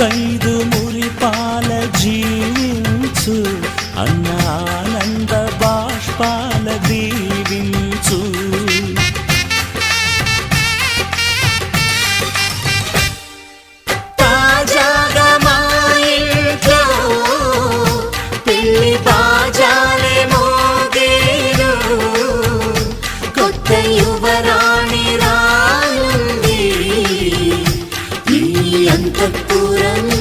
దైదు మురిపాల జీవించు అన్నానంద బాష్పాల దీవించు. తాజాగా మా கற்பூரம்